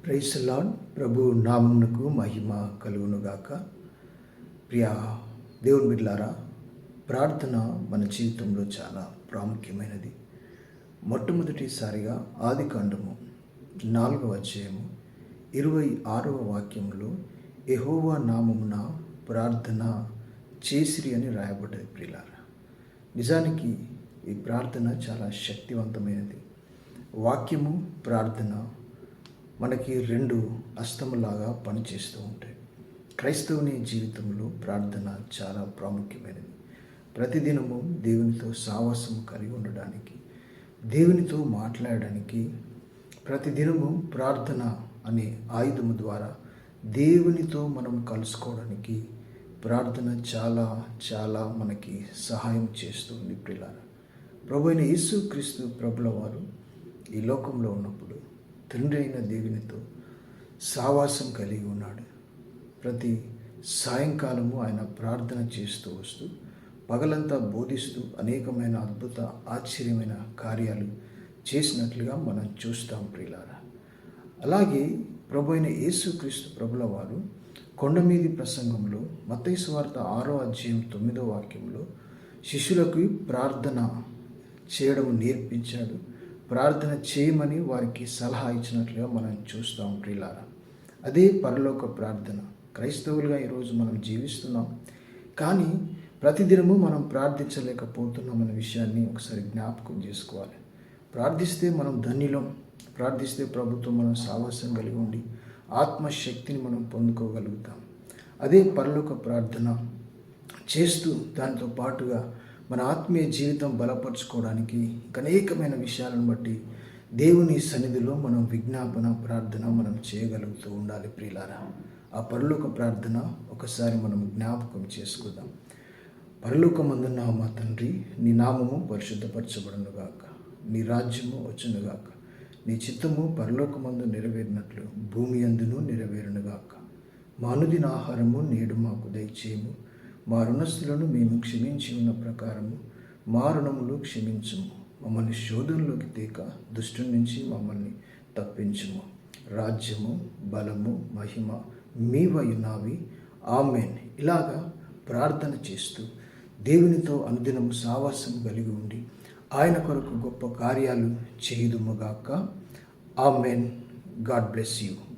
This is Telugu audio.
క్రైస్లాన్ ప్రభు నామునకు మహిమ కలుగునుగాక ప్రియా దేవుని బిడ్లారా ప్రార్థన మన జీవితంలో చాలా ప్రాముఖ్యమైనది మొట్టమొదటిసారిగా ఆది కాండము నాలుగవ అధ్యాయము ఇరవై ఆరవ వాక్యంలో ఎహోవా నామమున ప్రార్థన చేసిరి అని రాయబడ్డది ప్రియులారా నిజానికి ఈ ప్రార్థన చాలా శక్తివంతమైనది వాక్యము ప్రార్థన మనకి రెండు అస్తములాగా పనిచేస్తూ ఉంటాయి. క్రైస్తవుని జీవితంలో ప్రార్థన చాలా ప్రాముఖ్యమైనది. ప్రతిదినము దేవునితో సావాసం కలిగి ఉండడానికి దేవునితో మాట్లాడడానికి ప్రతిదినము ప్రార్థన అనే ఆయుధము ద్వారా దేవునితో మనం కలుసుకోవడానికి ప్రార్థన చాలా చాలా మనకి సహాయం చేస్తుంది ప్రిలారా. ప్రభు అయిన యేసుక్రీస్తు ప్రభుల వారు ఈ లోకంలో ఉన్నప్పుడు తండ్రి అయిన దేవునితో సావాసం కలిగి ఉన్నాడు. ప్రతి సాయంకాలము ఆయన ప్రార్థన చేస్తూ వస్తూ పగలంతా బోధిస్తూ అనేకమైన అద్భుత ఆశ్చర్యమైన కార్యాలు చేసినట్లుగా మనం చూస్తాం ప్రియులారా. అలాగే ప్రభు అయిన యేసుక్రీస్తు ప్రభుల వారు కొండమీది ప్రసంగంలో మతైసు వార్త ఆరో అధ్యాయం తొమ్మిదో వాక్యంలో శిష్యులకు ప్రార్థన చేయడం నేర్పించాడు. ప్రార్థన చేయమని వారికి సలహా ఇచ్చినట్లుగా మనం చూస్తాం ప్రియులారా. అదే పరలోక ప్రార్థన. క్రైస్తవులుగా ఈరోజు మనం జీవిస్తున్నాం. కానీ ప్రతిదినము మనం ప్రార్థించలేకపోతున్నాం అనే విషయాన్ని ఒకసారి జ్ఞాపకం చేసుకోవాలి. ప్రార్థిస్తే మనం ధన్యులం. ప్రార్థిస్తే ప్రభుత్వం మనం సావాసం కలిగి ఉండి ఆత్మశక్తిని మనం పొందుకోగలుగుతాం. అదే పరలోక ప్రార్థన. చేస్తూ దాంతో పాటుగా మన ఆత్మీయ జీవితం బలపరచుకోవడానికి అనేకమైన విషయాలను బట్టి దేవుని సన్నిధిలో మనం విజ్ఞాపన ప్రార్థన మనం చేయగలుగుతూ ఉండాలి ప్రియులారా. ఆ పరలోక ప్రార్థన ఒకసారి మనం జ్ఞాపకం చేసుకుందాం. పరలోకమందున్న మా తండ్రి నీ నామము పరిశుద్ధపరచబడునుగాక. నీ రాజ్యము వచ్చునుగాక. నీ చిత్తము పరలోకమందు నెరవేరినట్లు భూమి అందును నెరవేరునుగాక. మా అనుదిన ఆహారము నేడు మాకు దయచేయము. మా రుణస్థులను మేము క్షమించి ఉన్న ప్రకారము మా రుణములు క్షమించము. మమ్మల్ని శోధనలోకి తీక దుష్టు నుంచి మమ్మల్ని తప్పించము. రాజ్యము బలము మహిమ మీవయున్నావి ఆమెన్. ఇలాగా ప్రార్థన చేస్తూ దేవునితో అనుదినము సావాసం కలిగి ఉండి ఆయన కొరకు గొప్ప కార్యాలు చేయుదుముగాక ఆమెన్. God bless you.